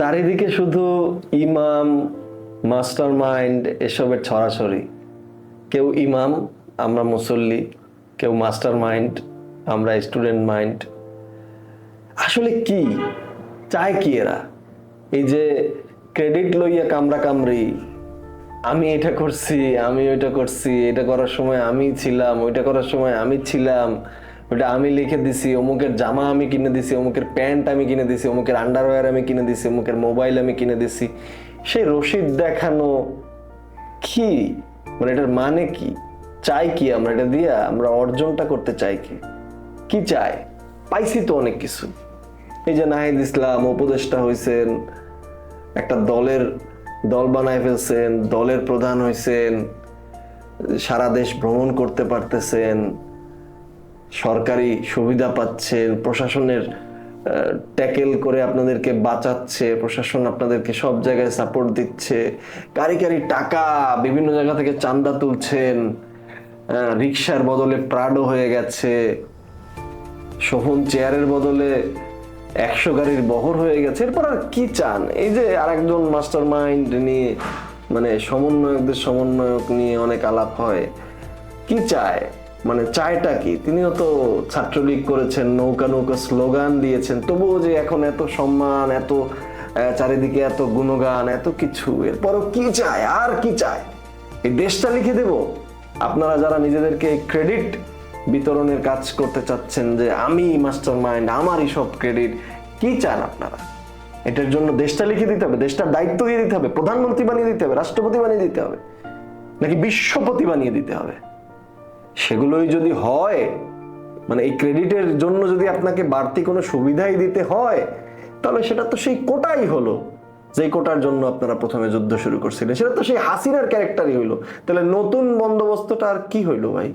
চারিদিকে শুধু ইমাম মাস্টার মাইন্ড এসবের ছড়াছড়ি। কেউ ইমাম, আমরা মুসল্লি, কেউ মাস্টার মাইন্ড আমরা স্টুডেন্ট মাইন্ড আসলে কি? চায় কি এরা? এই যে ক্রেডিট লইয়া কামড়া কামড়ি আমি এটা করছি, আমি ওইটা করছি, এটা করার সময় আমি ছিলাম, ওইটা করার সময় আমি ছিলাম ওইটা আমি লিখে দিছি, অমুকের জামা আমি কিনে দিছি, অমুকের প্যান্ট আমি কিনে দিছি, অমুকের আন্ডারওয়্যার আমি কিনে দিছি, অমুকের মোবাইল আমি কিনে দিছি। সেই রসিদ দেখানো কি? মানে এটার মানে কি? চাই কি আমরা? এটা দিয়া আমরা অর্জনটা করতে চাই কি? কি চাই? পাইছি তো অনেক কিছু। এই যে নাহিদ ইসলাম উপদেষ্টা হয়েছেন একটা দলের দল বানায় ফেলছেন, দলের প্রধান হয়েছেন সারা দেশ ভ্রমণ করতে পারতেছেন। সরকারি সুবিধা পাচ্ছেন প্রশাসনের ট্যাকেল করে আপনাদেরকে বাঁচাচ্ছে, প্রশাসন আপনাদেরকে সব জায়গায় সাপোর্ট দিচ্ছে কারি কারি টাকা, বিভিন্ন জায়গা থেকে চান্দা তুলছেন রিক্সার বদলে প্রাডো হয়ে গেছে শোভন চেয়ারের বদলে একশো গাড়ির বহর হয়ে গেছে। এরপর আর কি চান? এই যে আরেকজন মাস্টার মাইন্ড নিয়ে মানে সমন্বয়কদের সমন্বয়ক নিয়ে অনেক আলাপ হয়, কি চায়? মানে চায়টা কি? তিনিও তো ছাত্রলীগ করেছেন, নৌকা নৌকা স্লোগান দিয়েছেন, তবুও যে এখন এত সম্মান, এত চারিদিকে এত গুণগান, এত কিছু, এরপরও কি চায়? আর কি চায়? এই দেশটা লিখে দেব। আপনারা যারা নিজেদেরকে ক্রেডিট বিতরণের কাজ করতে চাচ্ছেন যে আমি মাস্টার মাইন্ড আমারই সব ক্রেডিট কি চান আপনারা? এটার জন্য দেশটা লিখে দিতে হবে, দেশটার দায়িত্ব দিয়ে দিতে হবে, প্রধানমন্ত্রী বানিয়ে দিতে হবে, রাষ্ট্রপতি বানিয়ে দিতে হবে, নাকি বিশ্বপতি বানিয়ে দিতে হবে? সেগুলোই যদি হয় মানে এই ক্রেডিটের জন্য যদি আপনাকে বাড়তি কোনো সুবিধাই দিতে হয়, তাহলে সেটা তো সেই কোটাই হলো যে কোটার জন্য আপনারা প্রথমে যুদ্ধ শুরু করছিলেন। সেটা তো সেই হাসিনার ক্যারেক্টারই হইল। তাহলে নতুন বন্দোবস্তটা আর কি হইল ভাই?